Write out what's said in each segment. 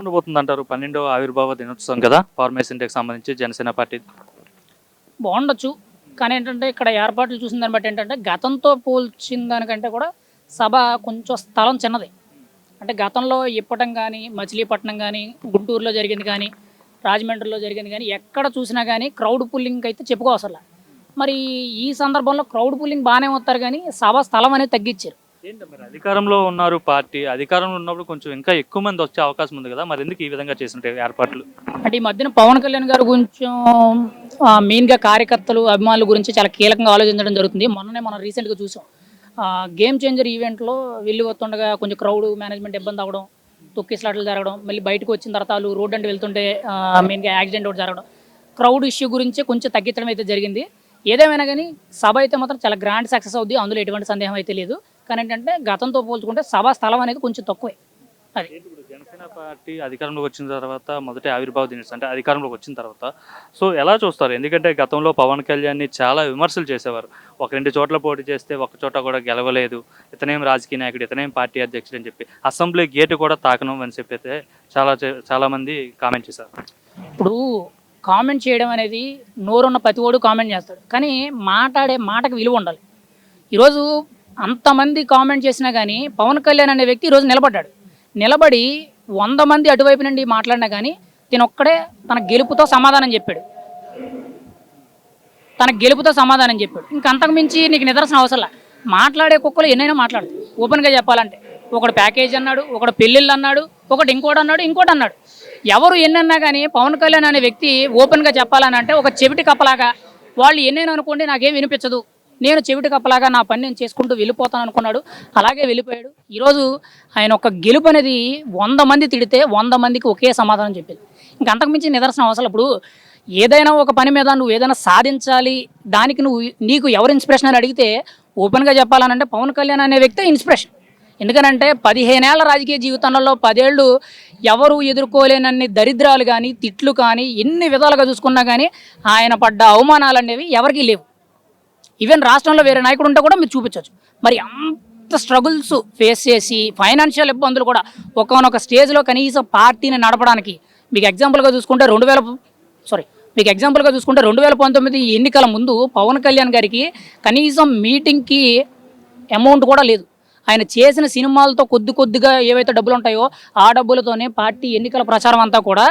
ఉండబోతుంది అంటారు పన్నెండవ ఆవిర్భావ దినోత్సవం కదా ఫార్మేషన్ డేకి సంబంధించి జనసేన పార్టీ. బాగుండొచ్చు. కానీ ఏంటంటే ఇక్కడ ఏర్పాట్లు చూసిన దాన్ని బట్టి ఏంటంటే గతంతో పోల్చిన దానికంటే కూడా సభ కొంచెం స్థలం చిన్నది. అంటే గతంలో ఇప్పటం కానీ మచిలీపట్నం కానీ గుంటూరులో జరిగింది కానీ రాజమండ్రిలో జరిగింది కానీ ఎక్కడ చూసినా కానీ క్రౌడ్ పుల్లింగ్ అయితే చెప్పుకోవసలా మరి ఈ సందర్భంలో క్రౌడ్ పుల్లింగ్ బాగానే వస్తారు కానీ సభ స్థలం అనేది తగ్గించారు. ఏంటి మరి అధికారంలో ఉన్నారు పార్టీ అధికారంలో ఉన్నప్పుడు కొంచెం ఇంకా ఎక్కువ మంది వచ్చే అవకాశం ఉంది కదా మరి ఎందుకు ఈ విధంగా చేసినట్టు ఏర్పాట్లు? అంటే ఈ మధ్యన పవన్ కళ్యాణ్ గారు కొంచెం మెయిన్ మెయిన్గా కార్యకర్తలు అభిమానుల గురించి చాలా కీలకంగా ఆలోచించడం జరుగుతుంది. మొన్ననే మనం రీసెంట్గా చూసాం. గేమ్ చేంజర్ ఈవెంట్లో వెళ్ళి వస్తుండగా కొంచెం క్రౌడ్ మేనేజ్మెంట్ ఇబ్బంది అవ్వడం తొక్కిసలాటలు జరగడం మళ్ళీ బయటకు వచ్చిన తర్వాత వాళ్ళు రోడ్ అంటే వెళ్తుంటే మెయిన్గా యాక్సిడెంట్ ఒకటి జరగడం. క్రౌడ్ ఇష్యూ గురించి కొంచెం తగ్గించడం అయితే జరిగింది. ఏదేమైనా కానీ సభ అయితే మాత్రం చాలా గ్రాండ్ సక్సెస్ అవుద్ది. అందులో ఎటువంటి సందేహం అయితే లేదు. కానీ ఏంటంటే గతంతో పోల్చుకుంటే సభ స్థలం అనేది కొంచెం తక్కువే. అది. ఇప్పుడు జనసేన పార్టీ అధికారంలోకి వచ్చిన తర్వాత మొదటి ఆవిర్భావ దినోత్సవం అంటే అధికారంలోకి వచ్చిన తర్వాత సో ఎలా చూస్తారు? ఎందుకంటే గతంలో పవన్ కళ్యాణ్ని చాలా విమర్శలు చేసేవారు. ఒక రెండు చోట్ల పోటీ చేస్తే ఒక చోట కూడా గెలవలేదు. ఇతనేం రాజకీయ నాయకుడు ఇతనేం పార్టీ అధ్యక్షుడు అని చెప్పి అసెంబ్లీ గేటు కూడా తాకను అని చెప్పి అయితే చాలా చే- చాలా మంది కామెంట్ చేశారు. ఇప్పుడు కామెంట్ చేయడం అనేది నోరున్న ప్రతివాడు కామెంట్ చేస్తాడు. కానీ మాట్లాడే మాటకు విలువ ఉండాలి. ఈరోజు అంతమంది కామెంట్ చేసినా కానీ పవన్ కళ్యాణ్ అనే వ్యక్తి ఈరోజు నిలబడ్డాడు. నిలబడి వంద మంది అటువైపు నుండి మాట్లాడినా కానీ తిన ఒక్కడే తన గెలుపుతో సమాధానం చెప్పాడు. తన గెలుపుతో సమాధానం చెప్పాడు. ఇంకంతకు మించి నీకు నిదర్శనం అవసరం మాట్లాడే కుక్కలు ఎన్నైనా మాట్లాడుతాయి. ఓపెన్గా చెప్పాలంటే ఒకడు ప్యాకేజ్ అన్నాడు ఒకడు పెళ్ళిళ్ళు అన్నాడు ఒకటి ఇంకోటి అన్నాడు ఇంకోటి అన్నాడు. ఎవరు ఎన్నన్నా కానీ పవన్ కళ్యాణ్ అనే వ్యక్తి ఓపెన్గా చెప్పాలని అంటే ఒక చెవిటి కప్పలాగా వాళ్ళు ఎన్నైనా అనుకోండి నాకేం వినిపించదు. నేను చెవిటి కప్పలాగా నా పని నేను చేసుకుంటూ వెళ్ళిపోతాను అనుకున్నాడు. అలాగే వెళ్ళిపోయాడు. ఈరోజు ఆయన ఒక గెలుపు అనేది వంద మంది తిడితే వంద మందికి ఒకే సమాధానం చెప్పింది. ఇంక అంతకుమించి నిదర్శనం అవసరం. ఇప్పుడు ఏదైనా ఒక పని మీద నువ్వు ఏదైనా సాధించాలి దానికి నువ్వు నీకు ఎవరు ఇన్స్పిరేషన్ అని అడిగితే ఓపెన్గా చెప్పాలనంటే పవన్ కళ్యాణ్ అనే వ్యక్తే ఇన్స్పిరేషన్ ఎందుకనంటే పదిహేనేళ్ళ రాజకీయ జీవితంలో పదేళ్ళు ఎవరు ఎదుర్కోలేనన్ని దరిద్రాలు కానీ తిట్లు కానీ ఎన్ని విధాలుగా చూసుకున్నా కానీ ఆయన పడ్డ అవమానాలు అనేవి ఎవరికీ లేవు. ఈవెన్ రాష్ట్రంలో వేరే నాయకుడు ఉంటే కూడా మీరు చూపించవచ్చు. మరి అంత స్ట్రగుల్స్ ఫేస్ చేసి ఫైనాన్షియల్ ఇబ్బందులు కూడా ఒకనొక స్టేజ్లో కనీసం పార్టీని నడపడానికి. మీకు ఎగ్జాంపుల్గా చూసుకుంటే రెండు వేల సారీ మీకు ఎగ్జాంపుల్గా చూసుకుంటే రెండు వేల పంతొమ్మిది ఎన్నికల ముందు పవన్ కళ్యాణ్ గారికి కనీసం మీటింగ్కి అమౌంట్ కూడా లేదు. ఆయన చేసిన సినిమాలతో కొద్ది కొద్దిగా ఏవైతే డబ్బులు ఉంటాయో ఆ డబ్బులతోనే పార్టీ ఎన్నికల ప్రచారం అంతా కూడా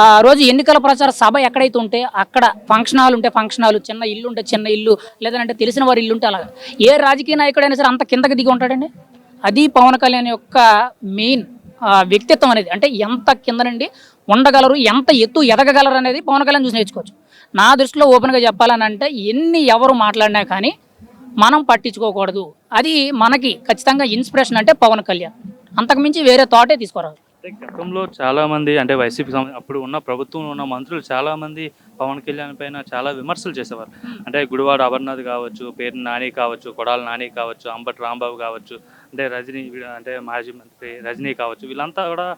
ఆ రోజు ఎన్నికల ప్రచార సభ ఎక్కడైతే ఉంటే అక్కడ ఫంక్షన్ హాల్ ఉంటే ఫంక్షన్ హాల్ చిన్న ఇల్లు ఉంటే చిన్న ఇల్లు లేదంటే తెలిసిన వారి ఇల్లు ఉంటే అలాగా ఏ రాజకీయ నాయకుడైనా సరే అంత కిందకి దిగి ఉంటాడండి? అది పవన్ కళ్యాణ్ యొక్క మెయిన్ వ్యక్తిత్వం అనేది. అంటే ఎంత కింద నుండి ఉండగలరు ఎంత ఎత్తు ఎదగగలరు అనేది పవన్ కళ్యాణ్ చూసి నేర్చుకోవచ్చు. నా దృష్టిలో ఓపెన్గా చెప్పాలని అంటే ఎన్ని ఎవరు మాట్లాడినా కానీ మనం పట్టించుకోకూడదు. అది మనకి ఖచ్చితంగా ఇన్స్పిరేషన్ అంటే పవన్ కళ్యాణ్. అంతకుమించి వేరే థాటే తీసుకురావాలి అంటే గతంలో చాలా మంది అంటే వైసీపీ అప్పుడు ఉన్న ప్రభుత్వంలో ఉన్న మంత్రులు చాలా మంది పవన్ కళ్యాణ్ పైన చాలా విమర్శలు చేసేవారు. అంటే గుడివాడ అమర్నాథ్ కావచ్చు పేరు నాని కావచ్చు కొడాల నాని కావచ్చు అంబటి రాంబాబు కావచ్చు అంటే రజనీ అంటే మాజీ మంత్రి రజనీ కావచ్చు వీళ్ళంతా కూడా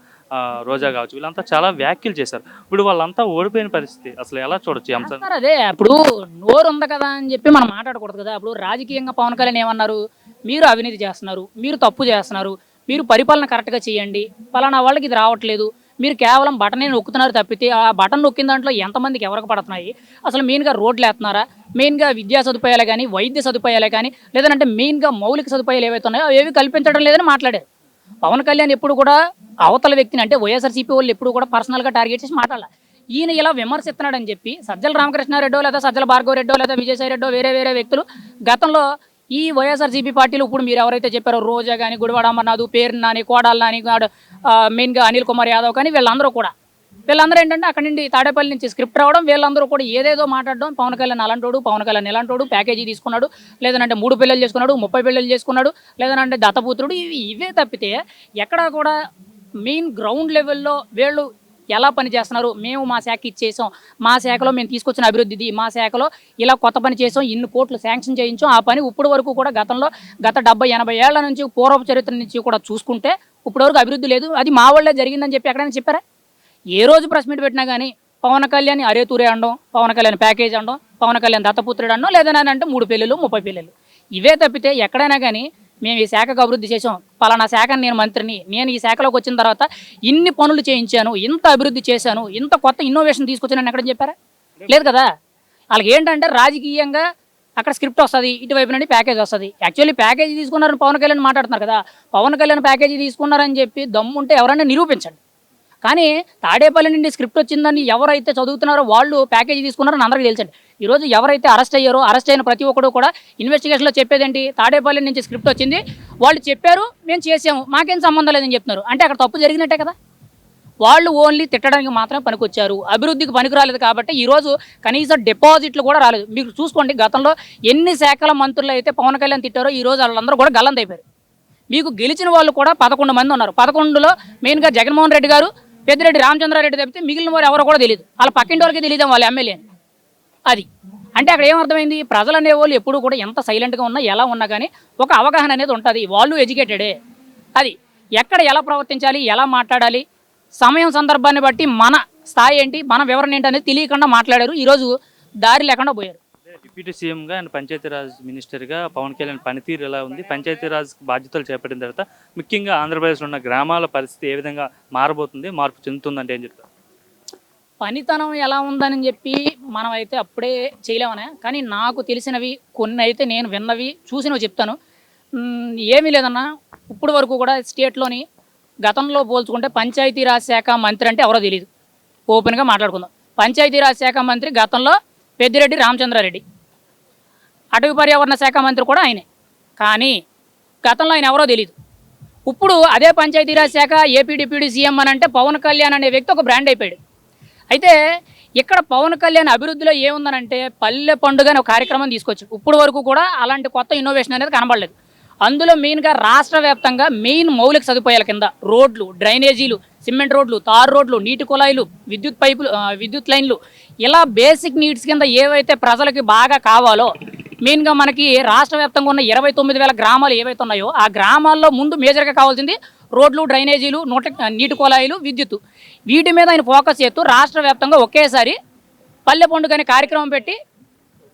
రోజా కావచ్చు వీళ్ళంతా చాలా వ్యాఖ్యలు చేశారు. ఇప్పుడు వాళ్ళంతా ఓడిపోయిన పరిస్థితి అసలు ఎలా చూడొచ్చు? అంశం అదే ఇప్పుడు నోరు ఉంది కదా అని చెప్పి మనం మాట్లాడకూడదు కదా. ఇప్పుడు రాజకీయంగా పవన్ కళ్యాణ్ ఏమన్నారు? మీరు అవినీతి చేస్తున్నారు మీరు తప్పు చేస్తున్నారు. మీరు పరిపాలన కరెక్ట్గా చేయండి. పలానా వాళ్ళకి ఇది రావట్లేదు. మీరు కేవలం బటన్ నొక్కుతున్నారు తప్పితే ఆ బటన్ నొక్కిన దాంట్లో ఎంతమందికి ఎవరికి పడుతున్నాయి? అసలు మెయిన్గా రోడ్లు వేస్తున్నారా? మెయిన్గా విద్యా సదుపాయాలు కానీ వైద్య సదుపాయాలే కానీ లేదంటే మెయిన్గా మౌలిక సదుపాయాలు ఏవైతే ఉన్నాయో అవి ఏవి కల్పించడం లేదని మాట్లాడారు. పవన్ కళ్యాణ్ ఎప్పుడు కూడా అవతల వ్యక్తిని అంటే వైఎస్ఆర్సీపీ వాళ్ళు ఎప్పుడు కూడా పర్సనల్గా టార్గెట్ చేసి మాట్లాడాలి. ఈయన ఇలా విమర్శిస్తున్నాడని చెప్పి సజ్జల రామకృష్ణారెడ్డో లేదా సజ్జల భార్గవరెడ్డో లేదా విజయసాయి రెడ్డో వేరే వేరే వ్యక్తులు గతంలో ఈ వైఎస్ఆర్సీపీ పార్టీలు ఇప్పుడు మీరు ఎవరైతే చెప్పారో రోజా కానీ గుడివాడ అమర్నాథ్ పేరు నాని కోడాల నాని మెయిన్గా అనిల్ కుమార్ యాదవ్ కానీ వీళ్ళందరూ కూడా. వీళ్ళందరూ ఏంటంటే అక్కడి నుండి తాడేపల్లి నుంచి స్క్రిప్ట్ రావడం వీళ్ళందరూ కూడా ఏదేదో మాట్లాడడం పవన్ కళ్యాణ్ అలాంటోడు పవన్ కళ్యాణ్ ఎలాంటోడు ప్యాకేజీ తీసుకున్నాడు లేదంటే మూడు పిల్లలు చేసుకున్నాడు ముప్పై పిల్లలు చేసుకున్నాడు లేదంటే దత్తపుత్రుడు ఇవి ఇవే తప్పితే ఎక్కడా కూడా మెయిన్ గ్రౌండ్ లెవెల్లో వీళ్ళు ఎలా పని చేస్తున్నారు? మేము మా శాఖ ఇచ్చేసాం మా శాఖలో మేము తీసుకొచ్చిన అభివృద్ధి ఇది. మా శాఖలో ఇలా కొత్త పని చేసాం. ఇన్ని కోట్లు శాంక్షన్ చేయించాం. ఆ పని ఇప్పటి వరకు కూడా గతంలో గత డెబ్బై ఎనభై ఏళ్ళ నుంచి పూర్వపు చరిత్ర నుంచి కూడా చూసుకుంటే ఇప్పటి వరకు అభివృద్ధి లేదు. అది మా వాళ్ళే జరిగిందని చెప్పి ఎక్కడైనా చెప్పారా? ఏ రోజు ప్రెస్ మీట్ పెట్టినా కానీ పవన్ కళ్యాణ్ అరే తూరే అనడం పవన్ కళ్యాణ్ ప్యాకేజ్ అనడం పవన్ కళ్యాణ్ దత్తపుత్రుడు అనడం లేదని అంటే మూడు పెళ్ళిళ్ళు ముప్పై పెళ్ళిళ్ళు. ఇవే తప్పితే ఎక్కడైనా కానీ మేము ఈ శాఖకు అభివృద్ధి చేసాం పలానా శాఖని నేను మంత్రిని. నేను ఈ శాఖలోకి వచ్చిన తర్వాత ఇన్ని పనులు చేయించాను ఇంత అభివృద్ధి చేశాను ఇంత కొత్త ఇన్నోవేషన్ తీసుకొచ్చాను ఎక్కడ చెప్పారా? లేదు కదా? వాళ్ళకి ఏంటంటే రాజకీయంగా అక్కడ స్క్రిప్ట్ వస్తుంది ఇటువైపు నుండి ప్యాకేజ్ వస్తుంది. యాక్చువల్లీ ప్యాకేజీ తీసుకున్నారని పవన్ కళ్యాణ్ మాట్లాడుతున్నారు కదా. పవన్ కళ్యాణ్ ప్యాకేజీ తీసుకున్నారని చెప్పి దమ్ముంటే ఎవరైనా నిరూపించండి. కానీ తాడేపల్లి నుండి స్క్రిప్ట్ వచ్చిందని ఎవరైతే చదువుతున్నారో వాళ్ళు ప్యాకేజీ తీసుకున్నారని అందరికీ తెలుసండి. ఈరోజు ఎవరైతే అరెస్ట్ అయ్యారో అరెస్ట్ అయిన ప్రతి ఒక్కరు కూడా ఇన్వెస్టిగేషన్లో చెప్పేదేంటి? తాడేపల్లి నుంచి స్క్రిప్ట్ వచ్చింది. వాళ్ళు చెప్పారు మేము చేసాము. మాకేం సంబంధం లేదని చెప్తున్నారు. అంటే అక్కడ తప్పు జరిగినట్టే కదా? వాళ్ళు ఓన్లీ తిట్టడానికి మాత్రమే పనికొచ్చారు. అభివృద్ధికి పనికి రాలేదు కాబట్టి ఈరోజు కనీసం డిపాజిట్లు కూడా రాలేదు. మీరు చూసుకోండి గతంలో ఎన్ని శాఖల మంత్రులు అయితే పవన్ కళ్యాణ్ తిట్టారో ఈ రోజు వాళ్ళందరూ కూడా గల్లంతైపోయారు మీకు గెలిచిన వాళ్ళు కూడా పదకొండు మంది ఉన్నారు. పదకొండులో మెయిన్గా జగన్మోహన్ రెడ్డి గారు పెద్దిరెడ్డి రామచంద్రారెడ్డి తప్పితే మిగిలిన వారు ఎవరో కూడా తెలియదు వాళ్ళ పక్కింటి వాళ్ళకి తెలియదు వాళ్ళ ఎమ్మెల్యే అది. అంటే అక్కడ ఏమర్థమైంది ప్రజలు అనేవాళ్ళు ఎప్పుడు కూడా ఎంత సైలెంట్గా ఉన్నా ఎలా ఉన్నా కానీ ఒక అవగాహన అనేది ఉంటుంది. వాళ్ళు ఎడ్యుకేటెడే అది. ఎక్కడ ఎలా ప్రవర్తించాలి? ఎలా మాట్లాడాలి? సమయం సందర్భాన్ని బట్టి మన స్థాయి ఏంటి? మన వివరణ ఏంటి అనేది తెలియకుండా మాట్లాడారు. ఈరోజు దారి లేకుండా పోయారు. డిప్యూటీ సీఎంగా అండ్ పంచాయతీరాజ్ మినిస్టర్గా పవన్ కళ్యాణ్ పనితీరు ఎలా ఉంది? పంచాయతీరాజ్ బాధ్యతలు చేపట్టిన తర్వాత ముఖ్యంగా ఆంధ్రప్రదేశ్లో ఉన్న గ్రామాల పరిస్థితి ఏ విధంగా మారబోతుంది? మార్పు చెందుతుందంటే ఏం చెప్తారు? పనితనం ఎలా ఉందని చెప్పి మనం అయితే అప్పుడే చేయలేమనే. కానీ నాకు తెలిసినవి కొన్ని అయితే నేను విన్నవి చూసినవి చెప్తాను. ఏమీ లేదన్నా ఇప్పుడు వరకు కూడా స్టేట్లోని గతంలో పోల్చుకుంటే పంచాయతీరాజ్ శాఖ మంత్రి అంటే ఎవరో తెలియదు ఓపెన్గా మాట్లాడుకుందాం. పంచాయతీరాజ్ శాఖ మంత్రి గతంలో పెద్దిరెడ్డి రామచంద్రారెడ్డి. అటవీ పర్యావరణ శాఖ మంత్రి కూడా ఆయనే. కానీ గతంలో ఆయన ఎవరో తెలియదు ఇప్పుడు అదే పంచాయతీరాజ్ శాఖ ఏపీ డిప్యూటీ సీఎం అని అంటే పవన్ కళ్యాణ్ అనే వ్యక్తి ఒక బ్రాండ్ అయిపోయాడు. అయితే ఇక్కడ పవన్ కళ్యాణ్ అభివృద్ధిలో ఏముందనంటే పల్లె పండుగ అనే ఒక కార్యక్రమం తీసుకొచ్చాడు. ఇప్పుడు వరకు కూడా అలాంటి కొత్త ఇన్నోవేషన్ అనేది కనబడలేదు. అందులో మెయిన్గా రాష్ట్ర వ్యాప్తంగా మెయిన్ మౌలిక సదుపాయాల కింద రోడ్లు డ్రైనేజీలు సిమెంట్ రోడ్లు తారు రోడ్లు నీటి కుళాయిలు విద్యుత్ పైపులు విద్యుత్ లైన్లు ఇలా బేసిక్ నీడ్స్ కింద ఏవైతే ప్రజలకి బాగా కావాలో మెయిన్గా మనకి రాష్ట్ర వ్యాప్తంగా ఉన్న ఇరవై తొమ్మిది వేల గ్రామాలు ఏవైతే ఉన్నాయో ఆ గ్రామాల్లో ముందు మేజర్గా కావాల్సింది రోడ్లు డ్రైనేజీలు నోట నీటి కుళాయిలు విద్యుత్. వీటి మీద ఆయన ఫోకస్ చేస్తూ రాష్ట్ర వ్యాప్తంగా ఒకేసారి పల్లె పండుగ అనే కార్యక్రమం పెట్టి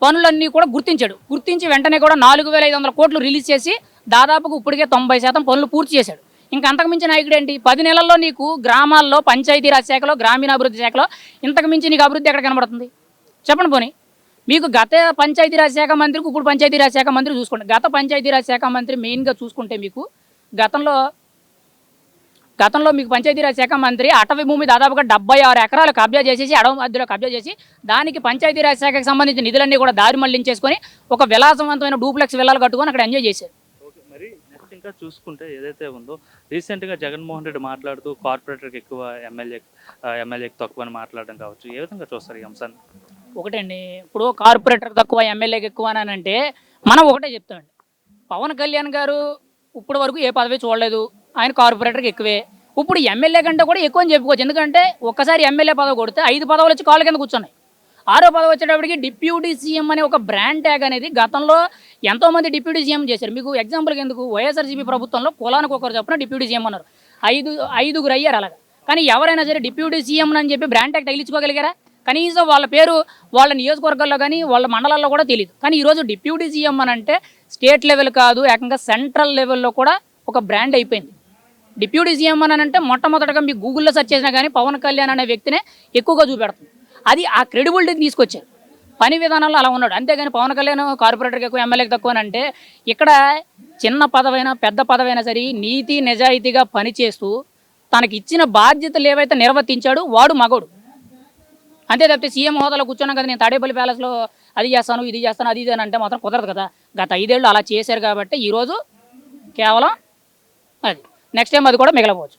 పనులన్నీ కూడా గుర్తించాడు. గుర్తించి వెంటనే కూడా నాలుగు వేల ఐదు వందల కోట్లు రిలీజ్ చేసి దాదాపుగా ఇప్పటికే తొంభై శాతం పనులు పూర్తి చేశాడు. ఇంకా అంతకుమించి నాయకుడు ఏంటి? పది నెలల్లో నీకు గ్రామాల్లో పంచాయతీరాజ్ శాఖలో గ్రామీణాభివృద్ధి శాఖలో ఇంతకుమించి నీకు అభివృద్ధి ఎక్కడ కనబడుతుంది? చెప్పండి పోనీ. మీకు గత పంచాయతీరాజ్ శాఖ మంత్రికి ఇప్పుడు పంచాయతీరాజ్ శాఖ మంత్రి చూసుకోండి. గత పంచాయతీరాజ్ శాఖ మంత్రి మెయిన్గా చూసుకుంటే మీకు గతంలో గతంలో మీకు పంచాయతీరాజ్ శాఖ మంత్రి అటవీ భూమి దాదాపుగా డెబ్బై ఆరు ఎకరాలు కబ్జా చేసేసి అడవి మధ్యలో కబ్జా చేసి దానికి పంచాయతీరాజ్ శాఖకు సంబంధించిన నిధులన్నీ కూడా దారి మళ్ళించేసుకొని ఒక విలాసవంతమైన డూప్లెక్స్ విల్లాలు కట్టుకొని అక్కడ ఎంజాయ్ చేశారు. ఇంకా చూసుకుంటే ఏదైతే ఉందో రీసెంట్గా జగన్మోహన్ రెడ్డి మాట్లాడుతూ కార్పొరేటర్కి ఎక్కువ ఎమ్మెల్యే ఎమ్మెల్యేకి తక్కువ అని మాట్లాడడం కావచ్చు. ఏ విధంగా చూస్తారు ఈ అంశాన్ని? ఒకటండి. ఇప్పుడు కార్పొరేటర్ తక్కువ ఎమ్మెల్యేకి ఎక్కువ అని అంటే మనం ఒకటే చెప్తామండి. పవన్ కళ్యాణ్ గారు ఇప్పుడు వరకు ఏ పదవి చూడలేదు. ఆయన కార్పొరేటర్కి ఎక్కువే. ఇప్పుడు ఎమ్మెల్యే కంటే కూడా ఎక్కువ అని చెప్పుకోవచ్చు. ఎందుకంటే ఒక్కసారి ఎమ్మెల్యే పదవి కొడితే ఐదు పదవులు వచ్చి కాళ్ళ కింద కూర్చున్నాయి. ఆరో పదవి వచ్చేటప్పటికి డిప్యూటీ సీఎం అనే ఒక బ్రాండ్ ట్యాగ్ అనేది గతంలో ఎంతోమంది డిప్యూటీ సీఎం చేశారు. మీకు ఎగ్జాంపుల్కి ఎందుకు? వైఎస్ఆర్సీపీ ప్రభుత్వంలో కులానికి ఒకరు చెప్పిన డిప్యూటీ సీఎం అన్నారు. ఐదు ఐదుగురు అయ్యారు అలాగా. కానీ ఎవరైనా సరే డిప్యూటీ సీఎం అని చెప్పి బ్రాండ్ ట్యాగ్ తగిలించుకోగలిగారా? కనీసం వాళ్ళ పేరు వాళ్ళ నియోజకవర్గాల్లో కానీ వాళ్ళ మండలాల్లో కూడా తెలియదు కానీ ఈరోజు డిప్యూటీ సీఎం అని అంటే స్టేట్ లెవెల్ కాదు ఏకంగా సెంట్రల్ లెవెల్లో కూడా ఒక బ్రాండ్ అయిపోయింది. డిప్యూటీ సీఎం అని అంటే మొట్టమొదటగా మీకు గూగుల్లో సెర్చ్ చేసినా కానీ పవన్ కళ్యాణ్ అనే వ్యక్తినే ఎక్కువగా చూపెడుతుంది. అది ఆ క్రెడిబిలిటీని తీసుకొచ్చారు. పని విధానంలో అలా ఉన్నాడు. అంతేగాని పవన్ కళ్యాణ్ కార్పొరేటర్కి ఎక్కువ ఎమ్మెల్యేకి తక్కువ అని అంటే ఇక్కడ చిన్న పదవైనా పెద్ద పదవైనా సరే నీతి నిజాయితీగా పనిచేస్తూ తనకి ఇచ్చిన బాధ్యతలు ఏవైతే నిర్వర్తించాడు వాడు మగోడు. అంతే తప్పితే సీఎం హోదాలో కూర్చున్నాం కదా నేను తాడేపల్లి ప్యాలెస్లో అది చేస్తాను ఇది చేస్తాను అది ఇది అని అంటే మాత్రం కుదరదు కదా. గత ఐదేళ్ళు అలా చేశారు కాబట్టి ఈరోజు కేవలం అది. నెక్స్ట్ టైం అది కూడా మిగలపోవచ్చు